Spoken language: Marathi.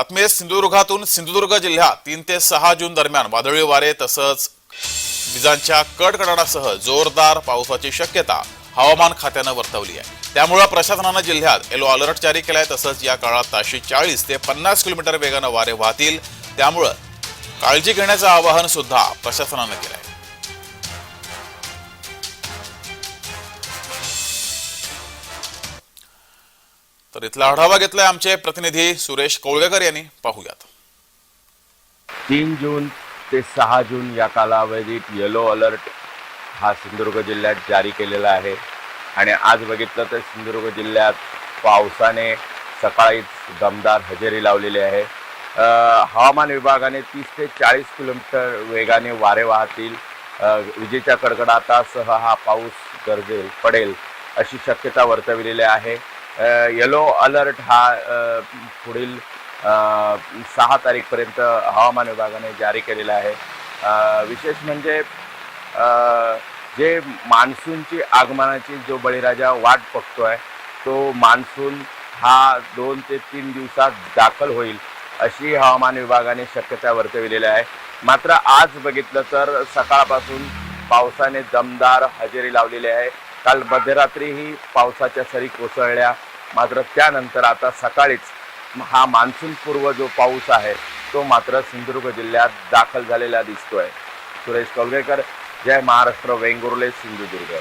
बातमी आहे सिंधुदुर्गातून सिंधुदुर्ग जिल्ह्यात तीन ते सहा जून दरम्यान वादळी वारे तसंच विजांच्या कडकडाटासह जोरदार पावसाची शक्यता हवामान खात्यानं वर्तवली आहे. त्यामुळे प्रशासनानं जिल्ह्यात येलो अलर्ट जारी केलाय तसंच या काळात ताशी चाळीस ते पन्नास किलोमीटर वेगानं वारे वाहतील. त्यामुळं काळजी घेण्याचं आवाहन सुद्धा प्रशासनानं आहे तर इथला आढावा घेतलाय आमचे प्रतिनिधी सुरेश कोळगेकर यांनी. पाहूयात. तीन जून ते सहा जून या कालावधीत येलो अलर्ट हा सिंधुदुर्ग जिल्ह्यात जारी केलेला आहे. आणि आज बघितलं तर सिंधुदुर्ग जिल्ह्यात पावसाने सकाळीच दमदार हजेरी लावलेली आहे. हवामान विभागाने तीस ते चाळीस किलोमीटर वेगाने वारे वाहतील. विजेच्या कडकडाटासह हा पाऊस गरजेल पडेल अशी शक्यता वर्तविलेली आहे. येलो अलर्ट हा पुढील सहा तारीखपर्यंत हवामान विभागाने जारी केलेला आहे. विशेष म्हणजे जे मान्सूनची आगमनाची जो बळीराजा वाट बघतो आहे तो मान्सून हा दोन ते तीन दिवसात दाखल होईल अशी हवामान विभागाने शक्यता वर्तविलेली आहे. मात्र आज बघितलं तर सकाळपासून पावसाने दमदार हजेरी लावलेली आहे. काल मध्यरात्रीही पावसाच्या सरी कोसळल्या. मात्र त्यानंतर आता सकाळीच हा मान्सूनपूर्व जो पाऊस आहे तो मात्र सिंधुदुर्ग जिल्ह्यात दाखल झालेला दिसतोय. सुरेश कवळेकर जय महाराष्ट्र वेंगुर्ले सिंधुदुर्ग.